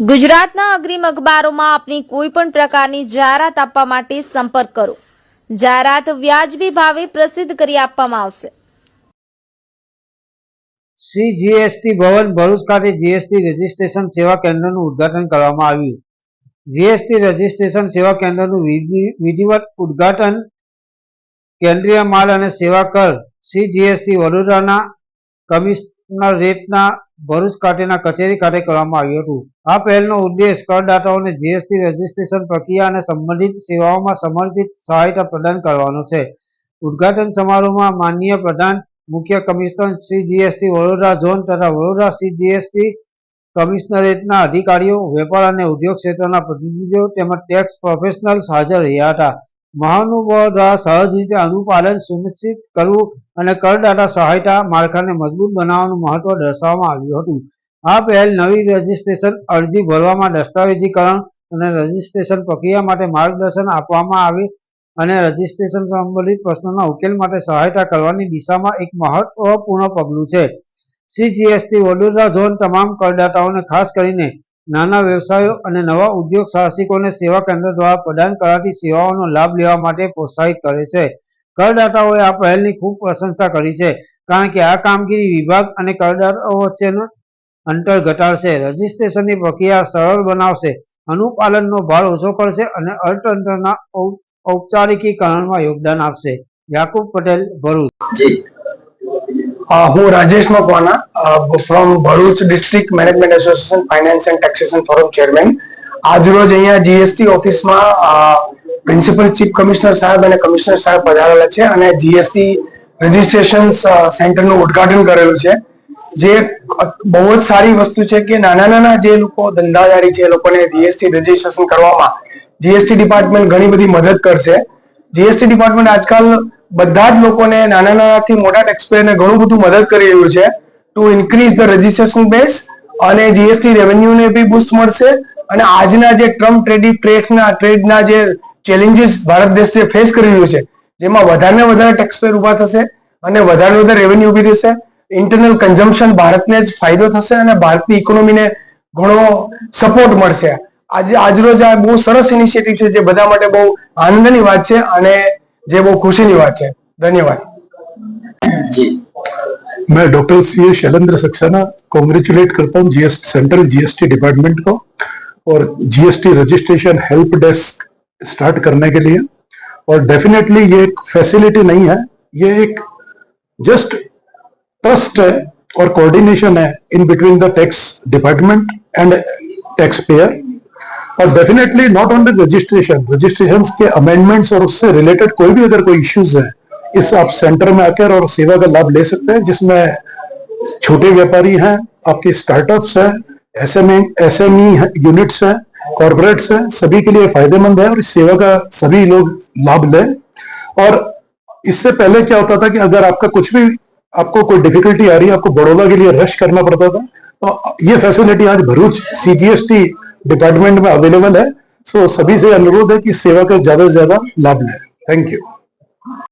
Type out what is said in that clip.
ગુજરાતના અગ્રીમ અખબારોમાં આપની કોઈ પણ પ્રકારની જાહેરાત આપવા માટે સંપર્ક કરો. જાહેરાત વ્યાજબી ભાવે પ્રસિદ્ધ કરી આપવામાં આવશે. શ્રી જીએસટી ભવન ભરૂચ ખાતે જીએસટી રજીસ્ટ્રેશન સેવા કેન્દ્રનું ઉદ્ઘાટન કરવામાં આવ્યું. જીએસટી રજીસ્ટ્રેશન સેવા કેન્દ્રનું વિધિ- વિધિવત ઉદ્ઘાટન કેન્દ્રીય માલ અને સેવા કર શ્રી જીએસટી વડોદરાના કમિશનરેટના ભરૂચ ખાતેના કચેરી ખાતે કરવામાં આવ્યું હતું. આ પહેલનો ઉદ્દેશ કરદાતાઓને જીએસટી રજીસ્ટ્રેશન પ્રક્રિયા અને સંબંધિત સેવાઓમાં સમર્પિત સહાયતા પ્રદાન કરવાનો છે. ઉદ્ઘાટન સમારોહમાં માનનીય પ્રધાન મુખ્ય commissioner Shri GST Vadodara zone તથા વડોદરા શ્રી જીએસટી કમિશનરેટના અધિકારીઓ, વેપાર અને ઉદ્યોગ ક્ષેત્રના પ્રતિનિધિઓ તેમજ ટેક્સ પ્રોફેશનલ્સ હાજર રહ્યા હતા. મહાનુભાવો દ્વારા સહજ રીતે અનુપાલન સુનિશ્ચિત કરવું અને કરદાતા સહાયતા માળખાને મજબૂત બનાવવાનું મહત્વ દર્શાવવામાં આવ્યું હતું. આ પહેલ નવી રજીસ્ટ્રેશન અરજી ભરવામાં દસ્તાવેજીકરણ અને રજીસ્ટ્રેશન પ્રક્રિયા માટે માર્ગદર્શન આપવામાં આવે અને રજીસ્ટ્રેશન સંબંધિત પ્રશ્નોના ઉકેલ માટે સહાયતા કરવાની દિશામાં એક મહત્વપૂર્ણ પગલું છે. શ્રી જીએસટી વડોદરા ઝોન તમામ કરદાતાઓને ખાસ કરીને નાના વ્યવસાયો અને નવા ઉદ્યોગ સાહસિકોને સેવા કેન્દ્ર દ્વારા પ્રદાન કરાતી સેવાઓનો લાભ લેવા માટે પ્રોત્સાહિત કરે છે. કરદાતાઓએ આ પહેલની ખૂબ પ્રશંસા કરી છે, કારણ કે આ કામગીરી વિભાગ અને કરદાતાઓ વચ્ચેનું અંતર ઘટાડશે. રજીસ્ટ્રેશનની પ્રક્રિયા સરળ બનાવશે, અનુપાલનનો ભાર ઓછો કરશે અને અર્થતંત્રના ઔપચારિકીકરણમાં યોગદાન આપશે. યાકુબ પટેલ, ભરૂચ. હું Rajesh Makwana from Bharuch district management association finance and taxation forum chairman આજ રોજ અહીંયા જીએસટી ઓફિસમાં પ્રિન્સિપલ ચીફ કમિશનર સાહેબ અને કમિશનર સાહેબ પધારેલા છે અને જીએસટી રજીસ્ટ્રેશન સેન્ટરનું ઉદ્ઘાટન કરેલું છે. જે બહુ જ સારી વસ્તુ છે કે નાના નાના જે લોકો ધંધાદારી છે એ લોકોને જીએસટી રજીસ્ટ્રેશન કરવામાં જીએસટી ડિપાર્ટમેન્ટ ઘણી બધી મદદ કરશે. જીએસટી ડિપાર્ટમેન્ટ આજકાલ બધા જ લોકોને નાના નાનાથી મોટા ટેક્સપેયરને ઘણું બધું મદદ કરી રહ્યું છે to increase the registration base અને જીએસટી રેવન્યુને બી બુસ્ટ મળશે અને આજના જે ટ્રમ્પ ટ્રેડી ટ્રેડના ટ્રેડના જે ચેલેન્જીસ ભારત દેશ જે ફેસ કરી રહ્યું છે, જેમાં વધારે વધારે ટેક્સપેયર ઊભા થશે અને વધારે વધારે રેવન્યુ ઊભી થશે ઇન્ટરનલ કન્ઝમ્પશન ભારતને જ ફાયદો થશે અને ભારતની ઇકોનોમીને ઘણો સપોર્ટ મળશે. આજે, આજરોજ આ બહુ સરસ ઇનિશિયેટિવ છે જે બધા માટે બહુ આનંદની વાત છે અને જે બહુ ખુશીની વાત છે ધન્યવાદ જી मैं doctor C A Shailendra Saxena congratulate करता हूँ जीएस सेंट्रल जीएसटी डिपार्टमेंट को और GST registration help desk start करने के लिए और डेफिनेटली ये एक फैसिलिटी नहीं है ये एक जस्ट ट्रस्ट है और कोऑर्डिनेशन है in between the tax department and tax payer और definitely not only registration registration के अमेंडमेंट्स और उससे रिलेटेड कोई भी अगर कोई इश्यूज़ है, इस आप सेंटर में आकर और सेवा का लाभ ले सकते हैं, जिसमें छोटे व्यापारी हैं, आपके स्टार्टअप्स हैं एसएमई एसएमई यूनिट्स हैं कॉरपोरेट्स हैं, सभी के लिए फ़ायदेमंद है और इस सेवा का सभी लोग लाभ लें। और इससे पहले क्या होता था कि अगर आपका कुछ भी, आपको कोई डिफिकल्टी आ रही है, आपको बड़ौदा के लिए रश करना पड़ता था तो ये फैसिलिटी आज भरूच सीजीएसटी डिपार्टमेंट में अवेलेबल है सो सभी से अनुरोध है कि इस सेवा का ज्यादा से ज्यादा लाभ लें थैंक यू